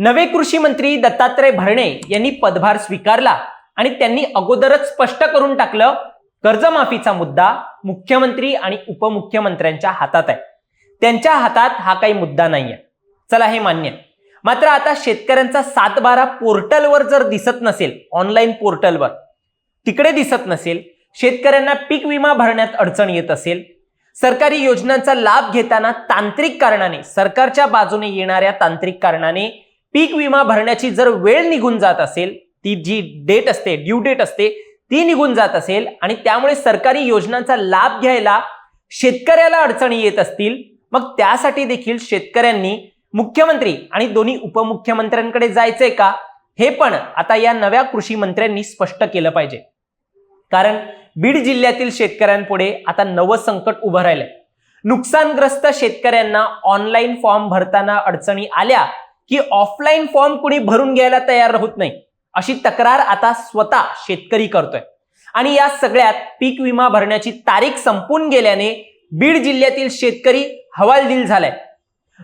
नवे कृषी मंत्री दत्तात्रय भरणे यांनी पदभार स्वीकारला आणि त्यांनी अगोदरच स्पष्ट करून टाकलं कर्जमाफीचा मुद्दा मुख्यमंत्री आणि उपमुख्यमंत्र्यांच्या हातात आहे त्यांच्या हातात हा काही मुद्दा नाहीये चला हे मान्य आहे. मात्र आता शेतकऱ्यांचा सातबारा पोर्टलवर जर दिसत नसेल ऑनलाईन पोर्टलवर तिकडे दिसत नसेल शेतकऱ्यांना पीक विमा भरण्यात अडचण येत असेल सरकारी योजनांचा लाभ घेताना तांत्रिक कारणाने सरकारच्या बाजूने येणाऱ्या तांत्रिक कारणाने पीक विमा भरण्याची जर वेळ निघून जात असेल ती जी डेट असते ड्यू डेट असते ती निघून जात असेल आणि त्यामुळे सरकारी योजनांचा लाभ घ्यायला शेतकऱ्याला अडचणी येत असतील मग त्यासाठी देखील शेतकऱ्यांनी मुख्यमंत्री आणि दोन्ही उपमुख्यमंत्र्यांकडे जायचंय का? हे पण आता या नव्या कृषी मंत्र्यांनी स्पष्ट केलं पाहिजे. कारण बीड जिल्ह्यातील शेतकऱ्यांपुढे आता नवं संकट उभं राहिलंय. नुकसानग्रस्त शेतकऱ्यांना ऑनलाईन फॉर्म भरताना अडचणी आल्या की ऑफलाईन फॉर्म कुणी भरून घ्यायला तयार होत नाही. अशी तक्रार आता स्वतः शेतकरी करतोय. आणि या सगळ्यात पीक विमा भरण्याची तारीख संपून गेल्याने बीड जिल्ह्यातील शेतकरी हवालदिल झालाय.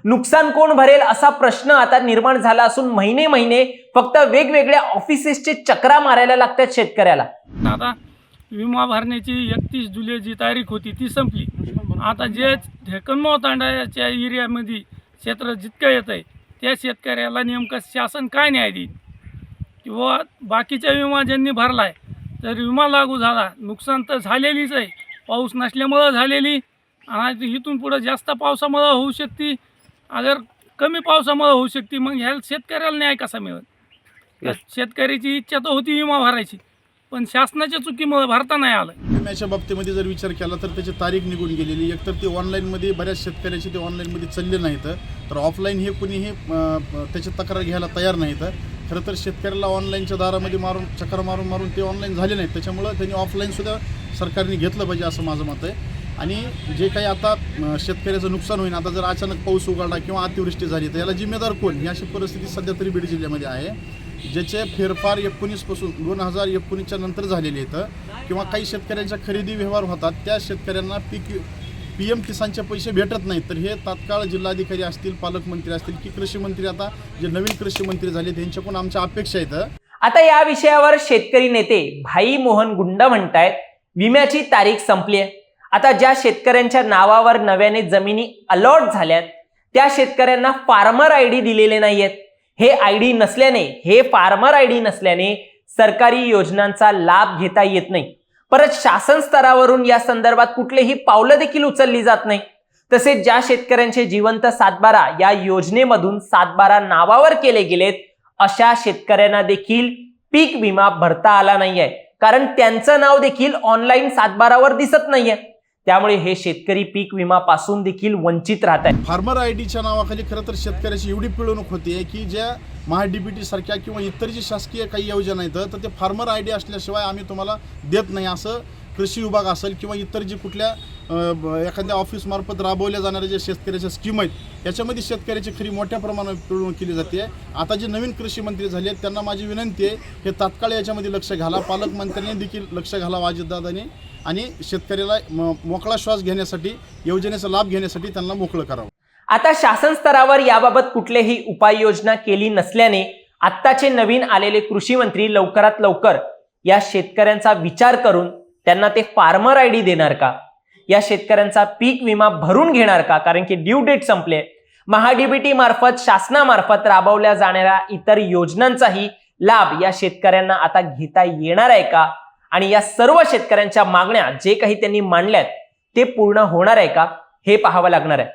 नुकसान कोण भरेल असा प्रश्न आता निर्माण झाला असून महिने महिने फक्त वेगवेगळ्या ऑफिसेसचे चक्रा मारायला लागतात शेतकऱ्याला. आता विमा भरण्याची एकतीस जुलै जी तारीख होती ती संपली. आता जे ढेकनमाव तांड्याच्या एरियामध्ये क्षेत्र जितकं येत आहे त्या शेतकऱ्याला नेमकं शासन काय न्याय देईल? किंवा बाकीच्या विमा ज्यांनी भरला आहे तर विमा लागू झाला नुकसान तर झालेलीच आहे. पाऊस नसल्यामुळं झालेली. आणि इथून पुढं जास्त पावसामुळं होऊ शकते. अगर कमी पावसामुळं होऊ शकते मग ह्या शेतकऱ्याला न्याय कसा मिळेल? शेतकऱ्याची इच्छा तर होती विमा भरायची पण शासनाच्या चुकीमुळे भरता नाही आलं. विम्याच्या बाबतीमध्ये जर विचार केला तर त्याची तारीख निघून गेलेली एकतर ते ऑनलाईनमध्ये बऱ्याच शेतकऱ्याचे ते ऑनलाईनमध्ये चालले नाहीत. तर ऑफलाईन हे कुणीही त्याची तक्रार घ्यायला तयार नाहीत. खरं तर शेतकऱ्याला ऑनलाईनच्या दारामध्ये मारून चक्कर मारून मारून ते ऑनलाईन झाले नाहीत. त्याच्यामुळं त्यांनी ऑफलाईनसुद्धा सरकारने घेतलं पाहिजे असं माझं मत आहे. आणि जे काही आता शेतकऱ्याचं नुकसान होईल आता जर अचानक पाऊस उघडला किंवा अतिवृष्टी झाली तर याला जिम्मेदार कोण? ही अशी परिस्थिती सध्या तरी बीड जिल्ह्यामध्ये आहे. ज्याचे फेरफार एकोणीसपासून दोन हजार एकोणीसच्या नंतर झालेले आहेत. किंवा काही शेतकऱ्यांच्या खरेदी व्यवहार होतात त्या शेतकऱ्यांना पीक पी एम किसानचे पैसे भेटत नाहीत. तर हे तात्काळ जिल्हाधिकारी असतील पालकमंत्री असतील की कृषी मंत्री आता जे नवीन कृषी मंत्री झाले त्यांच्याकडून आमच्या अपेक्षा आहेत आता या विषयावर शेतकरी नेते भाई मोहन गुंड म्हणतायत विम्याची तारीख संपली आहे आता ज्या शेतकऱ्यांच्या नावावर नव्याने जमिनी अलॉट झाल्यात त्या शेतकऱ्यांना फार्मर आय डी दिलेले नाहीयेत. हे आय डी नसल्याने हे फार्मर आय डी नसल्याने सरकारी योजनांचा लाभ घेता येत नाही. परत शासन स्तरावरून या संदर्भात कुठलेही पावलं देखील उचलली जात नाही. तसेच ज्या शेतकऱ्यांचे जिवंत सातबारा या योजनेमधून सातबारा नावावर केले गेलेत अशा शेतकऱ्यांना देखील पीक विमा भरता आला नाहीये. कारण त्यांचं नाव देखील ऑनलाईन सातबारावर दिसत नाहीये. त्यामुळे हे शेतकरी पीक विमा पासून देखील वंचित राहत आहेत. फार्मर आय डीच्या नावाखाली खरं तर शेतकऱ्याची एवढी पिळवणूक होती की ज्या महाडीबीटी सारख्या किंवा इतर जी शासकीय काही योजना आहेत तर ते फार्मर आय डी असल्याशिवाय आम्ही तुम्हाला देत नाही. असं कृषी विभाग असेल किंवा इतर जी कुठल्या एखाद्या ऑफिसमार्फत राबवल्या जाणाऱ्या ज्या शेतकऱ्याच्या स्कीम आहेत याच्यामध्ये शेतकऱ्याची खरी मोठ्या प्रमाणात पिळवणूक केली जाते आता जे नवीन कृषी मंत्री झाले आहेत त्यांना माझी विनंती आहे हे तात्काळ याच्यामध्ये लक्ष घाला. पालकमंत्र्यांनी देखील लक्ष घाला अजितदादांनी. आणि शेतकऱ्याला म- मोकळा श्वास घेण्यासाठी योजनेचा लाभ घेण्यासाठी त्यांना मोकळं करावं. आता शासन स्तरावर याबाबत कुठलेही उपाययोजना केली नसल्याने आत्ताचे नवीन आलेले कृषी मंत्री लवकरात लवकर या शेतकऱ्यांचा विचार करून त्यांना ते फार्मर आय डी देणार का? या शेतकऱ्यांचा पीक विमा भरून घेणार का? कारण की ड्यू डेट संपले. महाडीबीटी मार्फत शासनामार्फत राबवल्या जाणाऱ्या इतर योजनांचाही लाभ या शेतकऱ्यांना आता घेता येणार आहे का? आणि या सर्व शेतकऱ्यांच्या मागण्या जे काही त्यांनी मांडल्यात ते पूर्ण होणार आहे का? हे पाहावं लागणार आहे.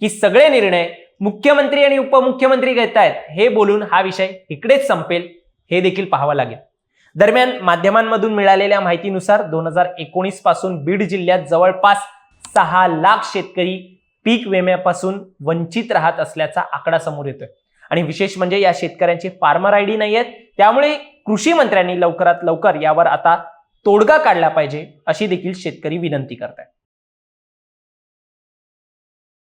की सगळे निर्णय मुख्यमंत्री आणि उपमुख्यमंत्री घेत आहेत हे बोलून हा विषय इकडेच संपेल हे देखील पाहावं लागेल. दरम्यान माध्यमांमधून मिळालेल्या माहितीनुसार दोन हजार एकोणीसपासून बीड जिल्ह्यात जवळपास सहा लाख शेतकरी पीक विम्यापासून वंचित राहत असल्याचा आकडा समोर येतोय. आणि विशेष म्हणजे या शेतकऱ्यांची फार्मर आय डी नाही आहेत त्यामुळे कृषी मंत्र्यांनी लवकरात लवकर यावर आता तोडगा काढला पाहिजे अशी देखील शेतकरी विनंती करतायत.